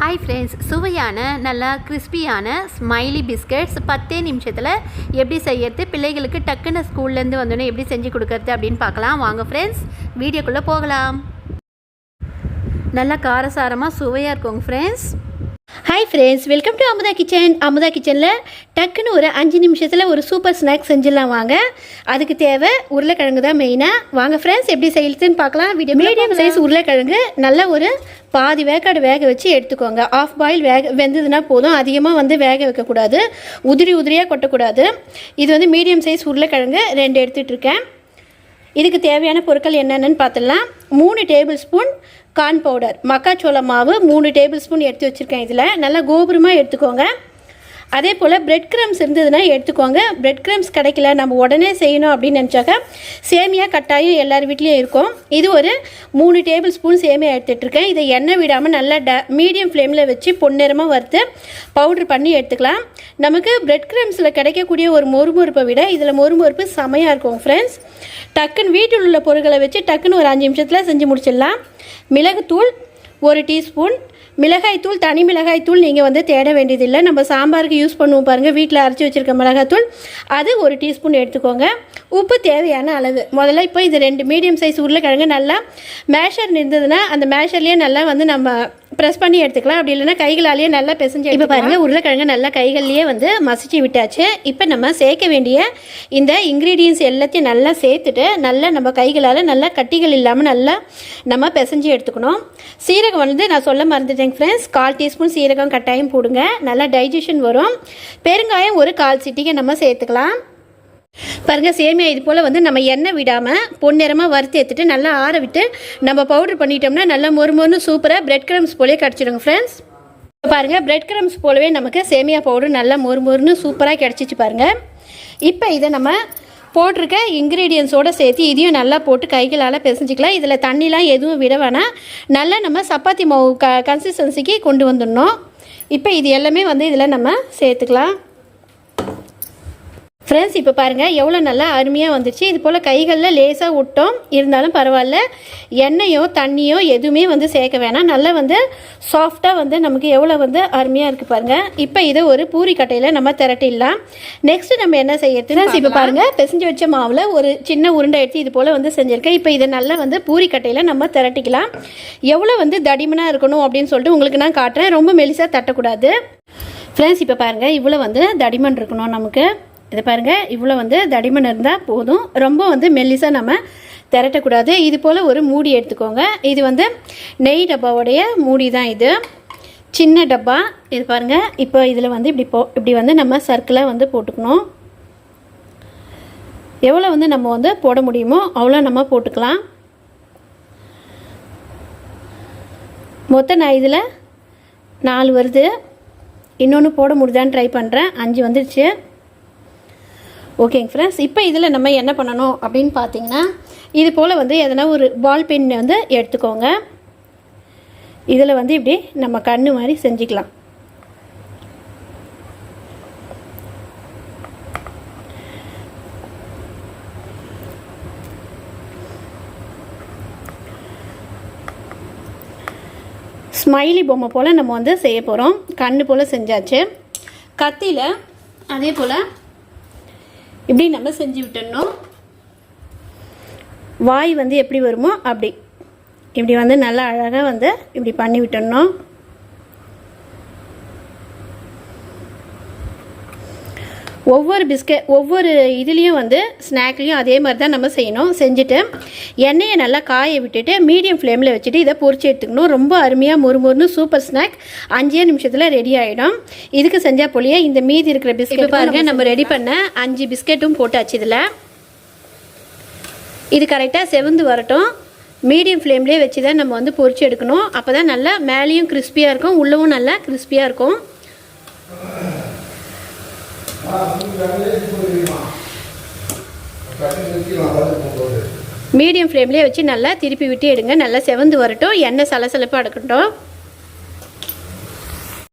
Hi friends சுவையான நல்லா கிறிஸ்பியான ஸ்மைலி பிஸ்கட்ஸ் பத்தே நிமிஷத்தில் எப்படி செய்யறது பிள்ளைகளுக்கு டக்குன்னு ஸ்கூல்லேருந்து வந்தோடனே எப்படி செஞ்சு கொடுக்கறது அப்படின்னு பார்க்கலாம். வாங்க ஃப்ரெண்ட்ஸ் வீடியோக்குள்ளே போகலாம். நல்லா காரசாரமாக சுவையாக இருக்குங்க friends hi friends welcome to Amudha kitchen Amudha கிச்சனில் டக்குன்னு ஒரு அஞ்சு நிமிஷத்தில் ஒரு சூப்பர் ஸ்நாக் செஞ்சிடலாம் வாங்க. அதுக்கு தேவை உருளைக்கிழங்கு தான் மெயினாக வாங்க ஃப்ரெண்ட்ஸ் எப்படி செய்யுதுன்னு பார்க்கலாம். வீடியோ மீடியம் சைஸ் உருளைக்கிழங்கு நல்ல ஒரு பாதி வேக்காடு வேக வச்சு எடுத்துக்கோங்க. ஆஃப் பாயில் வேக வெந்ததுன்னா போதும். அதிகமாக வந்து வேக வைக்கக்கூடாது. உதிரி உதிரியாக கொட்டக்கூடாது. இது வந்து மீடியம் சைஸ் உருளைக்கிழங்கு. ரெண்டு எடுத்துகிட்டு இருக்கேன். இதுக்கு தேவையான பொருட்கள் என்னென்னு பார்த்துடலாம். மூணு டேபிள் ஸ்பூன் கார்ன் பவுடர். மக்காச்சோள மாவு மூணு டேபிள் ஸ்பூன் எடுத்து வச்சுருக்கேன் இதில். நல்லா கோபுரமாக எடுத்துக்கோங்க. அதே போல் பிரெட் கிரம்ஸ் இருந்ததுன்னா எடுத்துக்கோங்க. பிரெட் கிரம்ஸ் கிடைக்கல நம்ம உடனே செய்யணும் அப்படின்னு நினச்சாக்க சேமியா கட்டாயம் எல்லார் வீட்லேயும் இருக்கும். இது ஒரு மூணு டேபிள் ஸ்பூன் சேமியா எடுத்துகிட்ருக்கேன் இதை எண்ணெய் விடாமல் நல்லா ட மீடியம் ஃப்ளேமில் வச்சு பொன்னிறமாக வறுத்து பவுட்ரு பண்ணி எடுத்துக்கலாம். நமக்கு பிரெட் கிரம்ஸில் கிடைக்கக்கூடிய ஒரு மொறுமொறுப்பை விட இதில் மொறுமொறுப்பு செமையாக இருக்கும் ஃப்ரெண்ட்ஸ் டக்குன்னு வீட்டில் உள்ள பொருட்களை வச்சு டக்குன்னு ஒரு அஞ்சு நிமிஷத்தில் செஞ்சு முடிச்சிடலாம். மிளகுத்தூள் ஒரு டீஸ்பூன். மிளகாய்த்தூள் தனி மிளகாய்த்தூள் நீங்கள் வந்து தேட வேண்டியதில்லை. நம்ம சாம்பாருக்கு யூஸ் பண்ணுவோம் பாருங்கள் வீட்டில் அரைச்சி வச்சுருக்க மிளகாய்த்தூள். அது ஒரு டீஸ்பூன் எடுத்துக்கோங்க. உப்பு தேவையான அளவு. முதல்ல இப்போ இது ரெண்டு மீடியம் சைஸ் உருளைக்கிழங்கு நல்லா மேஷர் இருந்ததுன்னா அந்த மேஷர்லேயே நல்லா வந்து நம்ம ப்ரெஸ் பண்ணி எடுத்துக்கலாம். அப்படி இல்லைன்னா கைகளாலேயே நல்லா பிசைஞ்சு இப்போ பாருங்கள் உருளைக்கிழங்கு நல்லா கைகள்லேயே வந்து மசிச்சு விட்டாச்சு. இப்போ நம்ம சேர்க்க வேண்டிய இந்த இன்க்ரீடியன்ஸ் எல்லாத்தையும் நல்லா சேர்த்துட்டு நல்லா நம்ம கைகளால் நல்லா கட்டிகள் இல்லாமல் நல்லா நம்ம பிசைஞ்சு எடுத்துக்கணும். சீரகம் வந்து நான் சொல்ல மறந்துட்டேங்க ஃப்ரெண்ட்ஸ் கால் டீஸ்பூன் சீரகம் கட்டாயம் போடுங்க. நல்லா டைஜஷன் வரும். பெருங்காயம் ஒரு கால் சிட்டிகை நம்ம சேர்த்துக்கலாம். பாருங்கள் சேமியா இது போல் வந்து நம்ம எண்ணெய் விடாமல் பொன்னிறமாக வறுத்து எடுத்துட்டு நல்லா ஆற விட்டு நம்ம பவுடர் பண்ணிட்டோம்னா நல்லா மொறு மொறுன்னு சூப்பராக பிரெட் கிரம்ஸ் போலே கிடச்சிடுங்க ஃப்ரெண்ட்ஸ் பாருங்கள் பிரெட் கிரம்ஸ் போலவே நமக்கு சேமியா பவுடர் நல்லா மொறு மொறுன்னு சூப்பராக கிடச்சிச்சு பாருங்கள் இப்போ இதை நம்ம போட்டிருக்க இன்க்ரீடியன்ஸோடு சேர்த்து இதையும் நல்லா போட்டு கைகளால் பிசைஞ்சிக்கலாம். இதில் தண்ணிலாம் எதுவும் விட வேணாம். நல்லா நம்ம சப்பாத்தி மாவு க கன்சிஸ்டன்சிக்கு கொண்டு வந்துடணும். இப்போ இது எல்லாமே வந்து இதில் நம்ம சேர்த்துக்கலாம். ஃப்ரெண்ட்ஸ் இப்போ பாருங்கள் எவ்வளோ நல்லா அருமையாக வந்துச்சு. இது போல் கைகளில் லேசாக விட்டோம் இருந்தாலும் பரவாயில்ல. எண்ணெயோ தண்ணியோ எதுவுமே வந்து சேர்க்க வேணாம். நல்லா வந்து சாஃப்டாக வந்து நமக்கு எவ்வளோ வந்து அருமையாக இருக்குது பாருங்கள் இப்போ இதை ஒரு பூரி கட்டையில் நம்ம திரட்டிடலாம். நெக்ஸ்ட் நம்ம என்ன செய்யறது? இப்போ பாருங்கள் பிசைஞ்சு வச்ச மாவில் ஒரு சின்ன உருண்டை எடுத்து இது போல் வந்து செஞ்சுருக்கேன். இப்போ இதை நல்லா வந்து பூரி கட்டையில் நம்ம திரட்டிக்கலாம். எவ்வளோ வந்து தடிமனாக இருக்கணும் அப்படின்னு சொல்லிட்டு உங்களுக்கு நான் காட்டுறேன். ரொம்ப மெலிசாக தட்டக்கூடாது. ஃப்ரெண்ட்ஸ் இப்போ பாருங்கள் இவ்வளோ வந்து தடிமன் இருக்கணும் நமக்கு. இதை பாருங்கள் இவ்வளோ வந்து தடிமன் இருந்தால் போதும். ரொம்ப வந்து மெல்லிசாக நம்ம திரட்டக்கூடாது. இது போல் ஒரு மூடி எடுத்துக்கோங்க. இது வந்து நெய் டப்பாவுடைய மூடி தான் இது. சின்ன டப்பா. இது பாருங்கள் இப்போ இதில் வந்து இப்படி போ இப்படி வந்து நம்ம சர்க்கிளாக வந்து போட்டுக்கணும். எவ்வளோ வந்து நம்ம வந்து போட முடியுமோ அவ்வளோ நம்ம போட்டுக்கலாம். மொத்தம் நான் இதில் நாலு வருது. இன்னொன்று போட முடியுதான்னு ட்ரை பண்ணுறேன் அஞ்சு வந்துடுச்சு ஓகேங்க ஃப்ரெண்ட்ஸ் இப்போ இதில் நம்ம என்ன பண்ணணும் அப்படின்னு பார்த்தீங்கன்னா இது போல் வந்து எதனா ஒரு பால் பென் வந்து எடுத்துக்கோங்க. இதில் வந்து இப்படி நம்ம கண்ணு மாதிரி செஞ்சுக்கலாம். ஸ்மைலி பொம்மை போல் நம்ம வந்து செய்ய போகிறோம் கண்ணு போல் செஞ்சாச்சு. கத்தியில் அதே போல் இப்படி நம்ம செஞ்சு விட்டுடணும். வாய் வந்து எப்படி வருமோ அப்படி. இப்படி வந்து நல்லா அழகாக வந்து இப்படி பண்ணி விட்டுடணும். ஒவ்வொரு பிஸ்கட் ஒவ்வொரு இதுலேயும் வந்து ஸ்நாக்லேயும் அதே மாதிரி தான் நம்ம செய்யணும். செஞ்சுட்டு எண்ணெயை நல்லா காய விட்டுட்டு மீடியம் ஃப்ளேமில் வச்சுட்டு இதை பொரிச்சு எடுத்துக்கணும். ரொம்ப அருமையாக முறுமுறுன்னு சூப்பர் ஸ்நாக். அஞ்சே நிமிஷத்தில் ரெடி ஆகிடும் இதுக்கு செஞ்சால் போலியே இந்த மீதி இருக்கிற பிஸ்கெட் பாருங்கள் நம்ம ரெடி பண்ண அஞ்சு பிஸ்கெட்டும் போட்டாச்சு இதில். இது கரெக்டாக செவந்து வரட்டும். மீடியம் ஃப்ளேம்லேயே வச்சு தான் நம்ம வந்து பொரிச்சு எடுக்கணும். அப்போ தான் நல்லா மேலேயும் கிறிஸ்பியாக இருக்கும் உள்ளவும் நல்லா கிறிஸ்பியாக இருக்கும். மீடியம் ஃப்ளேம்லேயே வச்சு நல்லா திருப்பி விட்டு எடுங்க. நல்லா செவந்து வரட்டும். எண்ணெய் சலசலப்பாக எடுக்கட்டும்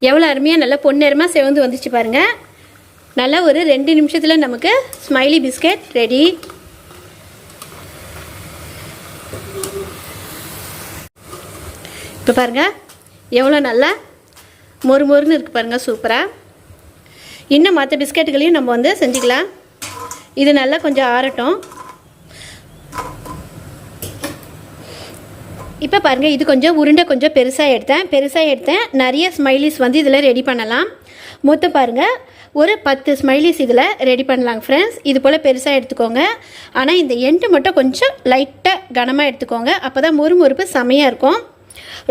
எவ்வளோ அருமையாக நல்லா பொன்னேரமாக செவந்து வந்துச்சு பாருங்கள் நல்லா ஒரு ரெண்டு நிமிஷத்தில் நமக்கு ஸ்மைலி பிஸ்கெட் ரெடி இப்போ பாருங்கள் எவ்வளோ நல்லா மொறு மொறுன்னு இருக்குது பாருங்கள் சூப்பராக இன்னும் மற்ற பிஸ்கெட்டுகளையும் நம்ம வந்து செஞ்சுக்கலாம். இது நல்லா கொஞ்சம் ஆறட்டும். இப்போ பாருங்கள் இது கொஞ்சம் உருண்டை கொஞ்சம் பெருசாக எடுத்தேன். பெருசாக எடுத்தேன். நிறைய ஸ்மைலிஸ் வந்து இதில் ரெடி பண்ணலாம். மொத்தம் பாருங்கள் ஒரு பத்து ஸ்மைலிஸ் இதில் ரெடி பண்ணலாங்க ஃப்ரெண்ட்ஸ் இது போல் பெருசாக எடுத்துக்கோங்க. ஆனால் இந்த எண்டு மட்டும் கொஞ்சம் லைட்டாக கனமாக எடுத்துக்கோங்க. அப்போ தான் முறுமுறுப்பு செமையாக இருக்கும்.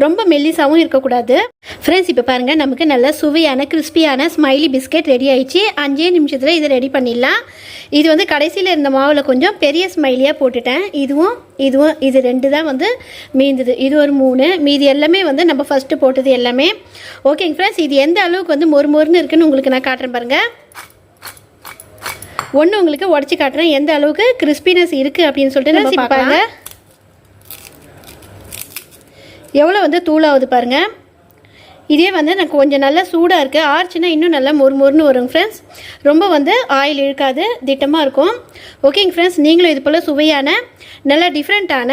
ரொம்ப மெல்லிசாவும் இருக்கக்கூடாது. ஃப்ரெண்ட்ஸ் இப்போ பாருங்கள் நமக்கு நல்ல சுவையான கிறிஸ்பியான ஸ்மைலி பிஸ்கெட் ரெடி ஆயிடுச்சு. அஞ்சே நிமிஷத்தில் இதை ரெடி பண்ணிடலாம். இது வந்து கடைசியில் இருந்த மாவில் கொஞ்சம் பெரிய ஸ்மைலியாக போட்டுட்டேன். இதுவும் இதுவும் இது ரெண்டு தான் வந்து மீந்தது. இது ஒரு மூணு. மீதி எல்லாமே வந்து நம்ம ஃபஸ்ட்டு போட்டது எல்லாமே. ஓகேங்க ஃப்ரெண்ட்ஸ் இது எந்த அளவுக்கு வந்து மொறு மொறுன்னு இருக்குன்னு உங்களுக்கு நான் காட்டுறேன் பாருங்கள் ஒன்று உங்களுக்கு உடச்சி காட்டுறேன். எந்த அளவுக்கு கிறிஸ்பினஸ் இருக்குது அப்படின்னு சொல்லிட்டு நம்ம பார்ப்பாங்க எவ்வளோ வந்து தூளாகுது பாருங்கள் இதே வந்து எனக்கு கொஞ்சம் நல்லா சூடாக இருக்குது ஆர்ச்சுன்னா இன்னும் நல்லா மொறு மொறுன்னு வருங்க ஃப்ரெண்ட்ஸ் ரொம்ப வந்து ஆயில் இழுக்காது திட்டமாக இருக்கும். ஓகேங்க ஃப்ரெண்ட்ஸ் நீங்களும் இது போல் சுவையான நல்லா டிஃப்ரெண்ட்டான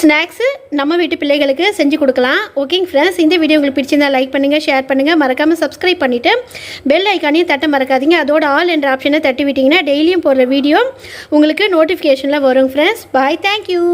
ஸ்நாக்ஸு நம்ம வீட்டு பிள்ளைகளுக்கு செஞ்சு கொடுக்கலாம். ஓகேங்க ஃப்ரெண்ட்ஸ் இந்த வீடியோ உங்களுக்கு பிடிச்சிருந்தா லைக் பண்ணுங்கள் ஷேர் பண்ணுங்கள் மறக்காமல் சப்ஸ்கிரைப் பண்ணிவிட்டு பெல் ஐக்கானையும் தட்ட மறக்காதீங்க. அதோட ஆல் என்ற ஆப்ஷனை தட்டி விட்டிங்கன்னா டெய்லியும் போடுற வீடியோ உங்களுக்கு நோட்டிஃபிகேஷனில் வரும் ஃப்ரெண்ட்ஸ் பாய் தேங்க்யூ